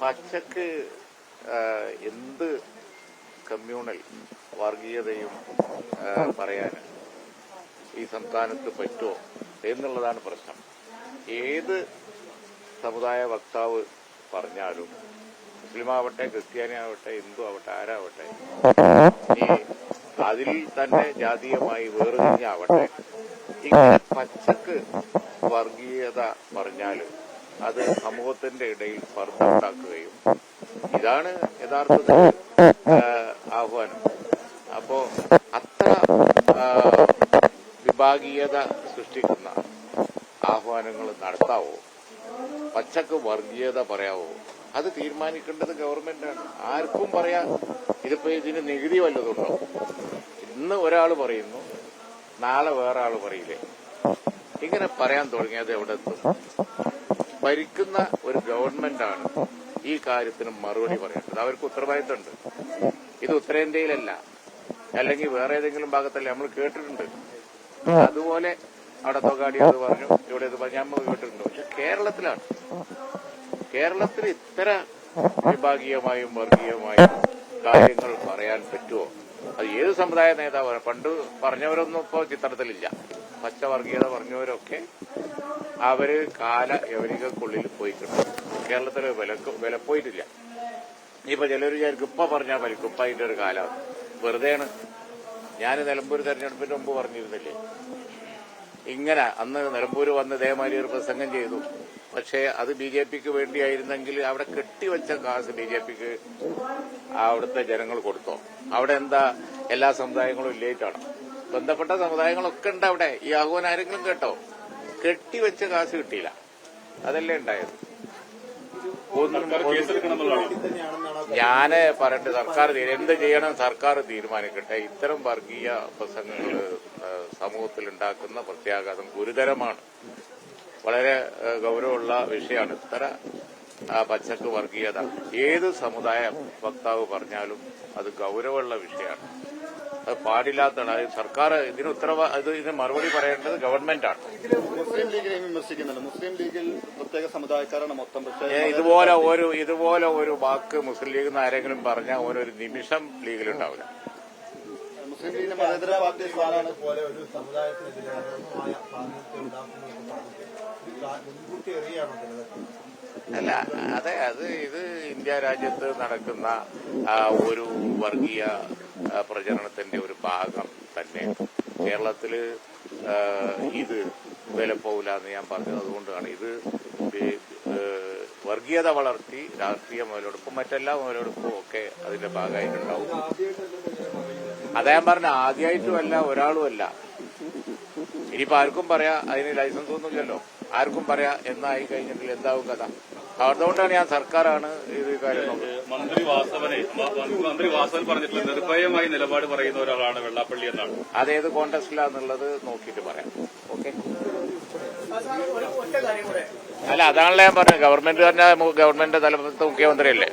പച്ചക്ക് എന്ത് കമ്മ്യൂണൽ വർഗീയതയും പറയാൻ ഈ സംസ്ഥാനത്ത് പറ്റുമോ എന്നുള്ളതാണ് പ്രശ്നം. ഏത് സമുദായ വക്താവ് പറഞ്ഞാലും മുസ്ലിമാവട്ടെ ക്രിസ്ത്യാനി ആവട്ടെ ഹിന്ദു ആവട്ടെ ആരാവട്ടെ അതിൽ തന്നെ ജാതീയമായി വേറിഞ്ഞാവട്ടെ ഇങ്ങനെ പച്ചക്ക് വർഗീയത പറഞ്ഞാൽ അത് സമൂഹത്തിന്റെ ഇടയിൽ പറഞ്ഞുണ്ടാക്കുകയും ഇതാണ് യഥാർത്ഥത്തിൽ ആഹ്വാനം. അപ്പോ അത്ര വിഭാഗീയത സൃഷ്ടിക്കുന്ന ആഹ്വാനങ്ങൾ നടത്താവോ? പച്ചക്ക് വർഗീയത പറയാവോ? അത് തീരുമാനിക്കേണ്ടത് ഗവൺമെന്റാണ്. ആർക്കും പറയാം ഇതിപ്പോ ഇതിന് നികുതി വല്ലതുണ്ടോ? ഇന്ന് ഒരാൾ പറയുന്നു നാളെ വേറെ ആൾ പറയില്ലേ? ഇങ്ങനെ പറയാൻ തുടങ്ങിയത് എവിടെ എത്തും? ഭരിക്കുന്ന ഒരു ഗവൺമെന്റാണ് ഈ കാര്യത്തിന് മറുപടി പറയേണ്ടത്. അവർക്ക് ഉത്തരവാദിത്തമുണ്ട്. ഇത് ഉത്തരേന്ത്യയിലല്ല. അല്ലെങ്കിൽ വേറെ ഏതെങ്കിലും ഭാഗത്തല്ല നമ്മൾ കേട്ടിട്ടുണ്ട്. അതുപോലെ അവിടെ തൊഗാടി അത് പറഞ്ഞു ഇവിടെ ഇത് പറഞ്ഞു. നമ്മൾ കേട്ടിട്ടുണ്ട്. പക്ഷെ കേരളത്തിലാണ്. കേരളത്തിൽ ഇത്ര വിഭാഗീയമായും വർഗീയമായും കാര്യങ്ങൾ പറയാൻ പറ്റുമോ അത് ഏത് സമുദായ നേതാവാണ്? പണ്ട് പറഞ്ഞവരൊന്നും ഇപ്പോ ചിത്രത്തിലില്ല. പച്ചവർഗീയത പറഞ്ഞവരൊക്കെ അവർ കാല യവനികൾക്കുള്ളിൽ പോയിട്ടുണ്ട്. കേരളത്തിൽ വിലക്ക് പോയിട്ടില്ല ഇനിയിപ്പോ ചിലർ വിചാരിക്കും ഇപ്പൊ പറഞ്ഞാൽ മതി ഇപ്പൊ അതിന്റെ ഒരു കാലം. വെറുതെയാണ്. ഞാൻ നിലമ്പൂർ തെരഞ്ഞെടുപ്പിന്റെ മുമ്പ് പറഞ്ഞിരുന്നില്ലേ? ഇങ്ങനെ അന്ന് നിലമ്പൂർ വന്ന് ഇതേമാതിരി ഒരു പ്രസംഗം ചെയ്തു. പക്ഷേ അത് ബി ജെ പിക്ക് വേണ്ടിയായിരുന്നെങ്കിൽ അവിടെ കെട്ടിവെച്ച കാശ് ബി ജെ പിക്ക് അവിടുത്തെ ജനങ്ങൾ കൊടുത്തോ? അവിടെ എന്താ എല്ലാ സമുദായങ്ങളും ഇല്ലേറ്റാണ് ബന്ധപ്പെട്ട സമുദായങ്ങളൊക്കെ ഉണ്ട് അവിടെ. ഈ ആഹ്വാനം ആരെങ്കിലും കേട്ടോ? കെട്ടിവെച്ച കാശ് കിട്ടിയില്ല. അതല്ലേ ഉണ്ടായത്? ഞാൻ പറയട്ടെ സർക്കാർ എന്ത് ചെയ്യണം സർക്കാർ തീരുമാനിക്കട്ടെ. ഇത്തരം വർഗീയ പ്രസംഗങ്ങൾ സമൂഹത്തിൽ ഉണ്ടാക്കുന്ന പ്രത്യാഘാതം ഗുരുതരമാണ്. വളരെ ഗൗരവമുള്ള വിഷയമാണ്. ഇത്ര പച്ചക്ക് വർഗീയത. ഏത് സമുദായ വക്താവ് പറഞ്ഞാലും അത് ഗൗരവമുള്ള വിഷയമാണ്. പാടില്ലാത്തതാണ്. അത് സർക്കാർ ഇതിന് ഉത്തരവ ഇത് ഇതിന് മറുപടി പറയേണ്ടത് ഗവൺമെന്റാണ്. മുസ്ലിം ലീഗിനെയും വിമർശിക്കുന്നുണ്ട്. മുസ്ലിം ലീഗിൽ പ്രത്യേക സമുദായക്കാരാണ് മൊത്തം. പക്ഷേ ഇതുപോലെ ഒരു ഇതുപോലെ ഒരു വാക്ക് മുസ്ലിം ലീഗ് നിന്ന് ആരെങ്കിലും പറഞ്ഞാൽ ഓരോ നിമിഷം ലീഗിലുണ്ടാവില്ല. മുസ്ലിം ലീഗിന്റെ മതേതര പാർട്ടി പോലെ ഒരു സമുദായത്തിനെതിരെ സാന്നിധ്യം മുൻകൂട്ടി എറിയാണോ അല്ല അതെ അത് ഇത് ഇന്ത്യ രാജ്യത്ത് നടക്കുന്ന ഒരു വർഗീയ പ്രചരണത്തിന്റെ ഒരു ഭാഗം തന്നെ. കേരളത്തിൽ ഇത് വിലപ്പോവില്ല എന്ന് ഞാൻ പറഞ്ഞത് അതുകൊണ്ടാണ്. ഇത് വർഗീയത വളർത്തി രാഷ്ട്രീയ മുതലെടുപ്പും മറ്റെല്ലാ മുതലെടുപ്പും ഒക്കെ അതിന്റെ ഭാഗമായിട്ടുണ്ടാവും. ഞാൻ പറഞ്ഞ ആദ്യമായിട്ടുമല്ല ഒരാളുമല്ല ഇനിയിപ്പോ ആർക്കും പറയാ അതിന് ലൈസൻസ് ഒന്നുമില്ലല്ലോ ആർക്കും പറയാ എന്നായി കഴിഞ്ഞെങ്കിൽ എന്താവും കഥ. അതുകൊണ്ടാണ് ഞാൻ സർക്കാരാണ് ഇത് കാര്യം മന്ത്രി വാസവനെ മന്ത്രി വാസവൻ പറഞ്ഞിട്ടുള്ള നിർഭയമായി നിലപാട് പറയുന്ന ഒരാളാണ് വെള്ളാപ്പള്ളി എന്നാണ്. അതേത് കോണ്ടസ്റ്റിലാന്നുള്ളത് നോക്കിയിട്ട് പറയാം. ഓക്കെ? അല്ല അതാണല്ലോ ഞാൻ പറഞ്ഞത്. ഗവൺമെന്റ് തന്നെ മു- ഗവൺമെന്റ് തലപ്പത്ത് മുഖ്യമന്ത്രിയല്ലേ?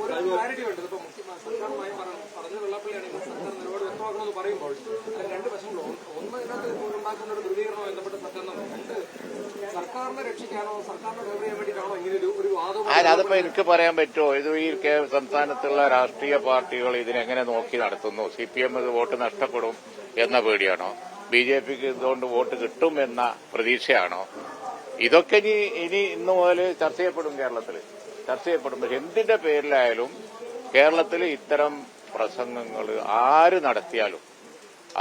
പറഞ്ഞ പറയുമ്പോൾ രണ്ട് വശങ്ങളുണ്ട്. ഒന്ന് ഇതിനകത്ത് ഉണ്ടാക്കുന്ന ഒരു ധ്രുവീകരണവുമായി ബന്ധപ്പെട്ട മറ്റൊന്നും രണ്ട് സർക്കാരിനെ രക്ഷിക്കാനോ സർക്കാരിനെ ഫേവർ ചെയ്യാൻ വേണ്ടിയിട്ടാണോ ഇങ്ങനെ ഒരു ഒരു വാദം അല്ല അതിപ്പോ എനിക്ക് പറയാൻ പറ്റുമോ? ഇത് ഈ സംസ്ഥാനത്തുള്ള രാഷ്ട്രീയ പാർട്ടികൾ ഇതിനെങ്ങനെ നോക്കി നടത്തുന്നു? സി പി എം ഇത് വോട്ട് നഷ്ടപ്പെടും എന്ന പേടിയാണോ? ബി ജെ പിക്ക് ഇതുകൊണ്ട് വോട്ട് കിട്ടും എന്ന പ്രതീക്ഷയാണോ? ഇതൊക്കെ ഇനി ഇനി ഇന്ന് മുതൽ ചർച്ച ചെയ്യപ്പെടും കേരളത്തിൽ ചർച്ച ചെയ്യപ്പെടും. പക്ഷെ എന്തിന്റെ പേരിലായാലും കേരളത്തിൽ ഇത്തരം പ്രസംഗങ്ങൾ ആര് നടത്തിയാലും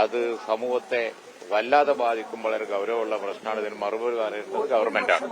അത് സമൂഹത്തെ വല്ലാതെ ബാധിക്കും വളരെ ഗൗരവമുള്ള പ്രശ്നമാണ്. ഇതിന് മറുപടി പറയുന്നത് ഗവൺമെന്റാണ്.